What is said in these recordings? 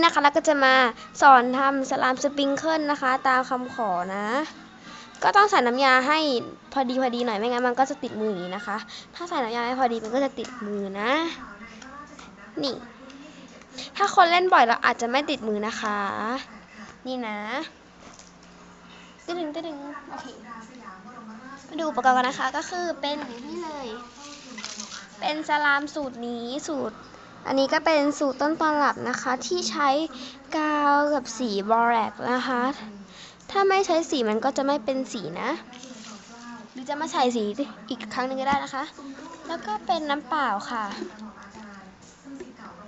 นะคะแล้วก็จะมาสอนทำสลามสปริงเกิลนะคะ ตามคำขอนะ ก็ต้องใส่น้ำยาให้พอดีพอดีหน่อยไม่งั้นมันก็จะติดมืออย่างนี้นะคะ ถ้าใส่น้ำยาไม่พอดีมันก็จะติดมือนะ นี่ ถ้าคนเล่นบ่อยเราอาจจะไม่ติดมือนะคะ นี่นะตึ้งตึ้งตึ้งโอเคมาดูอุปกรณ์กันนะคะก็คือเป็นนี่เลย เป็นสลามสูตรนี้สูตร อันนี้ก็เป็นสูตรต้นตำรับนะคะที่ใช้กาวกับสีบอแรกนะคะ ถ้าไม่ใช้สีมันก็จะไม่เป็นสีนะ หรือจะมาใส่สีอีกครั้งหนึ่งก็ได้นะคะ แล้วก็เป็นน้ำเปล่าค่ะ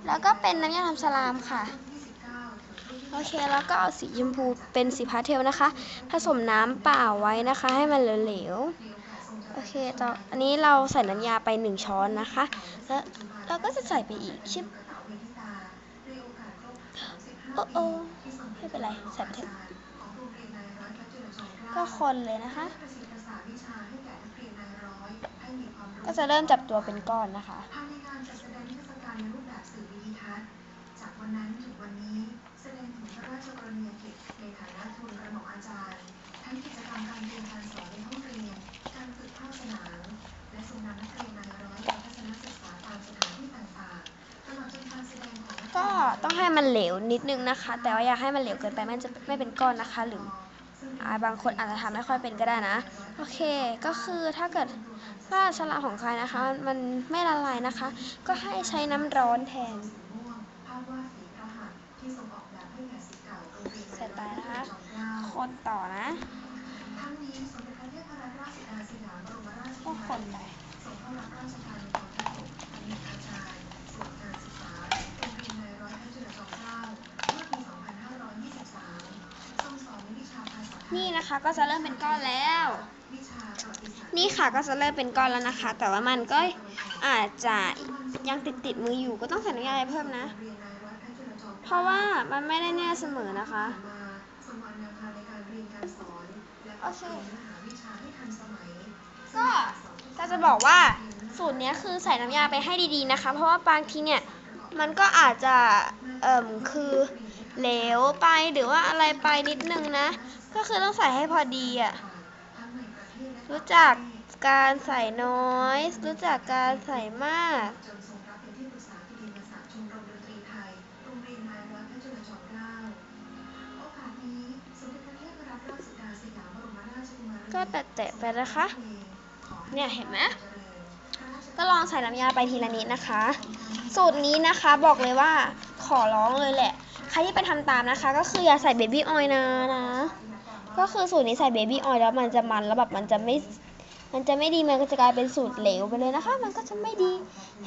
แล้วก็เป็นน้ำยาทำสลามค่ะ โอเคแล้วก็เอาสีชมพูเป็นสีพาสเทลนะคะ ผสมน้ำเปล่าไว้นะคะ ให้มันเหลวๆ เคต่ออันนี้เราใส่น้ำยาไปหนึ่งช้อนนะคะ แล้วเราก็จะใส่ไปอีกชิบโอ้โอ้ไม่เป็นไร ใส่ไปเถอะก็คนเลยนะคะ ก็จะเริ่มจับตัวเป็นก้อนนะคะในงานจัดแสดงนิทรรศการในรูปแบบสื่อวิดีทัศน์จากวันนั้นถึงวันนี้แสดงถึงพระราชกรณียกิจ ทุนกระหม่อมอาจารย์ ทั้งกิจกรรมการเรียนการสอนในห้องเรียน การฝึกภาคสนาม และทรงนำนักเรียนนาร้อยไปทัศนศึกษาตามสถานที่ต่างๆตลอดจนการแสดงของนัก็ต้องให้มันเหลวนิดนึงนะคะ แต่ว่าอย่าให้มันเหลวเกินไปมันจะไม่เป็นก้อนนะคะ หรืออาบางคนอาจจะทำไม่ค่อยเป็นก็ได้นะ โอเค ก็คือถ้าเกิดว่าสลามของใครนะคะ มันไม่ละลายนะคะ ก็ให้ใช้น้ำร้อนแทน บรมราชก็กุคมานรีไปทรงเข้ารับราชการในกองทัพบกเป็นอาจารย์ส่วนการศึกษาโรงเรียนนายร้อยพระจุลจอมเกล้าเมื่อปี2523ทรงสอนวิชาภาษาไทยนี่นะคะก็จะเริ่มเป็นก้อนแล้ววิชาประวัติศาสตร์นี่ค่ะก็จะเริ่มเป็นก้อนแล้วนะคะ แต่ว่ามันก็อาจจะยังติดติดๆมืออยู่ก็ต้องใส่น้ำยาอะไรเพิ่มนะเรียนนายร้อยพระจุลจอมเพราะว่ามันไม่ได้แน่เสมอนะคะ โอเคปรุงเนื้อหาวิชาให้ทันสมัยก็จะบอกว่าสูตรเนี้ยคือใส่น้ำยาไปให้ดีๆนะคะ เพราะว่าบางทีเนี่ยมันก็อาจจะเอ่มคือเหลวไปหรือว่าอะไรไปนิดนึงนะ ก็คือต้องใส่ให้พอดีอะรู้จักการใส่น้อย รู้จักการใส่มาก กุมารีก็แตะๆไปนะคะขอให้เนี่ยเห็นไหมเจริญพระราชก็ลองใส่น้ำยาไปทีละนิดนะคะ สูตรนี้นะคะบอกเลยว่าขอร้องเลยแหละ ใครที่ไปทำตามนะคะ ก็คืออย่าใส่เบบี้ออยล์นะนะ ก็คือสูตรนี้ใส่เบบี้ออยล์แล้วมันจะมันแล้วแบบมันจะไม่มันจะไม่ดีมันก็จะกลายเป็นสูตรเหลวไปเลยนะคะ มันก็จะไม่ดี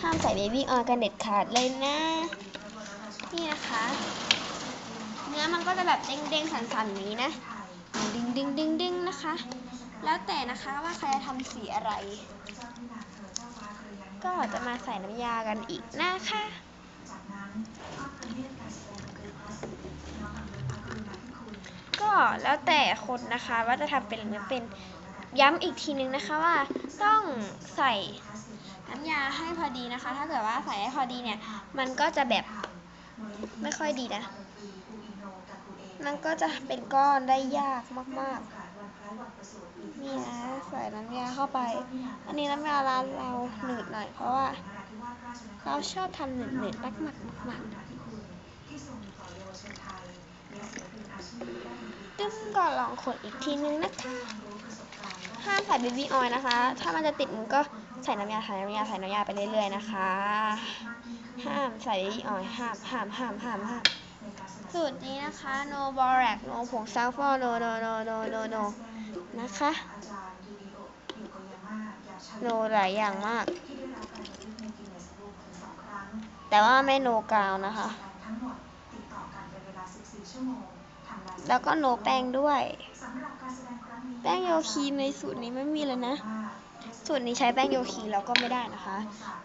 ห้ามใส่เบบี้ออยล์กันเด็ดขาดเลยนะ นี่นะคะ เนื้อมันก็จะแบบเด้งๆสันๆอย่างนี้นะ ดึงดึงดึงดึงๆนะคะ แล้วแต่นะคะว่าใครจะทำสีอะไร ก็จะมาใส่น้ำยากันอีกนะคะก็แล้วแต่คนนะคะว่าจะทำเป็นหรือไม่เป็นย้ำอีกทีนึงนะคะว่าต้องใส่น้ำยาให้พอดีนะคะ ถ้าเกิดว่าใส่ให้พอดีเนี่ย มันก็จะแบบไม่ค่อยดีนะ มันก็จะเป็นก้อนได้ยากมากๆ นี่นะใส่น้ำยาเข้าไป อันนี้น้ำยาร้านเราหนืดหน่อย เพราะว่าเราชอบทำหนืดหนืดมากมากมากตึ้งก็ลองขดอีกทีนึงนะคะ ห้ามใส่เบบี้ออยล์นะคะ ถ้ามันจะติดมันก็ใส่น้ำยาใส่น้ำยาใส่น้ำยาไปเรื่อยๆนะคะ ห้ามใส่เบบี้ออยล์ห้ามห้ามห้ามห้ามห้ามสูตรนี้นะคะ no borax no ผงซัลฟอร์ no no no no no no นะคะ no หลายอย่างมาก แต่ว่าไม่ no กาวนะคะทั้งหมดติดต่อกันเป็นเวลา14ชั่วโมงทำลายแล้วก็ no แป้งด้วยสำหรับการแสดงครั้งนี้แป้งโยคีในสูตรนี้ไม่มีเลยนะว่าสูตรนี้ใช้แป้งโยคีแล้วก็ไม่ได้นะคะ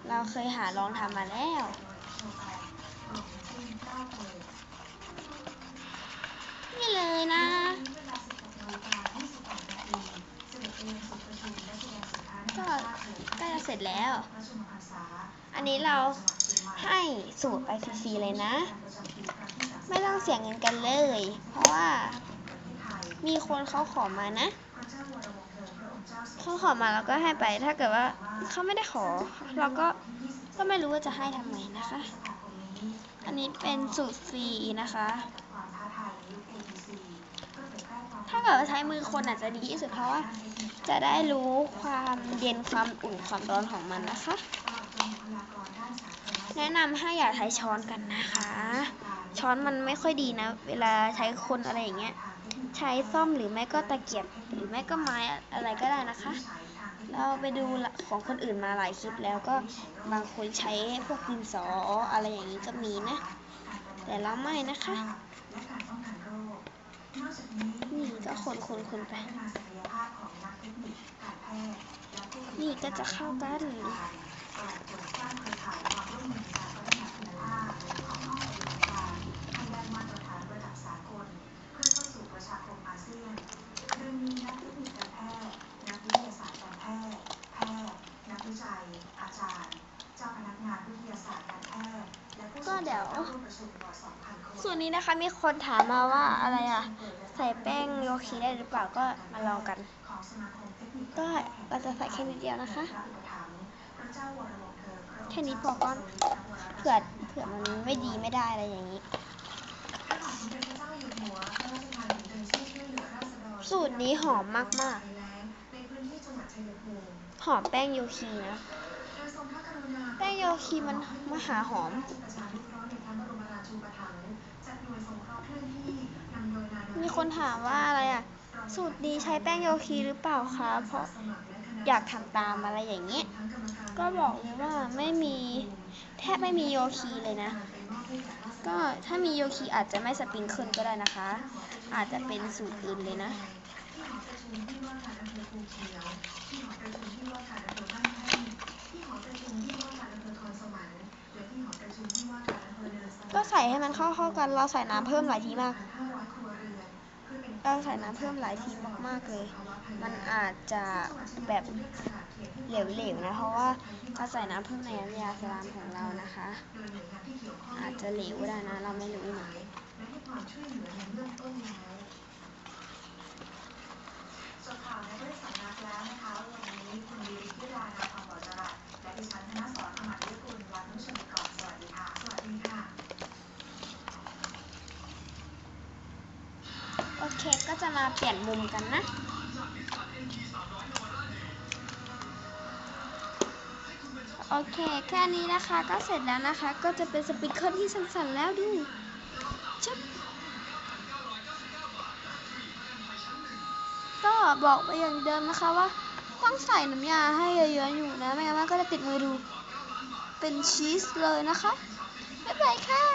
เราเคยหาลองทำมาแล้วนี่เลยนะ ก็ ใกล้จะเสร็จแล้ว อันนี้เราให้สูตรไปฟรีๆเลยนะ ไม่ต้องเสียเงินกันเลย เพราะว่ามีคนเขาขอมานะเขาขอมาเราก็ให้ไป ถ้าเกิดว่าเขาไม่ได้ขอ เราก็ก็ไม่รู้ว่าจะให้ทำไมนะคะ อันนี้เป็นสูตรฟรีนะคะ ถ้าเกิดว่าใช้มือคนอาจจะดีที่สุดเพราะว่า จะได้รู้ความเย็นความอุ่นความร้อนของมันนะคะ แนะนำให้อย่าใช้ช้อนกันนะคะ ช้อนมันไม่ค่อยดีนะ เวลาใช้คนอะไรอย่างเงี้ย ใช้ซ่อมหรือไม่ก็ตะเกียบหรือไม่ก็ไม้อะไรก็ได้นะคะ เราไปดูของคนอื่นมาหลายคลิปแล้วก็บางคนใช้พวกดินสออะไรอย่างนี้ก็มีนะ แต่เราไม่นะคะ ก็คนคนคนไป นี่ก็จะเข้ากันโดยมีนักเทคนิคการแพทย์นักวิทยาศาสตร์การแพทย์แพทย์นักวิจัยอาจารย์เจ้าพนักงานวิทยาศาสตร์การแพทย์และผู้ก็เดี๋ยว ส่วนนี้นะคะมีคนถามมาว่าอะไรอะ ใส่แป้งโยคีได้หรือเปล่าก็มาลองกัน ก็เราจะใส่แค่นิดเดียวนะคะ แค่นี้พอก็เผื่อเผื่อมันไม่ดีไม่ได้อะไรอย่างนี้ สูตรนี้หอมมากมากหอมแป้งโยคีนะ แป้งโยคีมันมหาหอม ชานุเคระห์ในพระบรมราชูปถัมภ์จัดหน่วยสงเคราะห์เคลื่อนที่นำโดยนายมีคนถามว่าอะไรอะ สูตรนี้ใช้แป้งโยคีหรือเปล่าคะ เพราะอยากทำตามอะไรอย่างนี้ ก็บอกเลยว่าไม่มีแทบไม่มีโยคีเลยนะ ก็ถ้ามีโยคีอาจจะไม่สปริงเกิลก็ได้นะคะ อาจจะเป็นสูตรอื่นเลยนะ ก็ใส่ให้มันเข้าเข้าๆกัน เราใส่น้ำเพิ่มหลายทีมาก เราใส่น้ำเพิ่มหลายทีมากๆเลย มันอาจจะแบบเหลวๆนะ เพราะว่าเราใส่น้ำเพิ่มในน้ำยาสลามของเรานะคะ อาจจะเหลวได้นะ เราไม่รู้นะและให้ความช่วยเหลือในเบื้องต้นแล้วจบข่าวในเรื่องสำนักแล้วนะคะวันนี้คุณวีริพิรานาความบอจรัสและดิฉันธนสรอมัดวิกุลลาท่านผู้ชมไปก่อน สวัสดีค่ะ สวัสดีค่ะ โอเค ก็จะ มาเปลี่ยนมุมกันนะ โอเค แค่นี้นะคะก็เสร็จแล้วนะคะ ก็จะเป็นสปีกเกอร์ที่สั่นๆแล้วดูชับก็บอกไปอย่างเดิมนะคะว่าต้องใส่น้ำยาให้เยอะๆอยู่นะ ไม่งั้นมันก็จะติดมือดู เป็นชีสเลยนะคะ บ๊ายบายค่ะ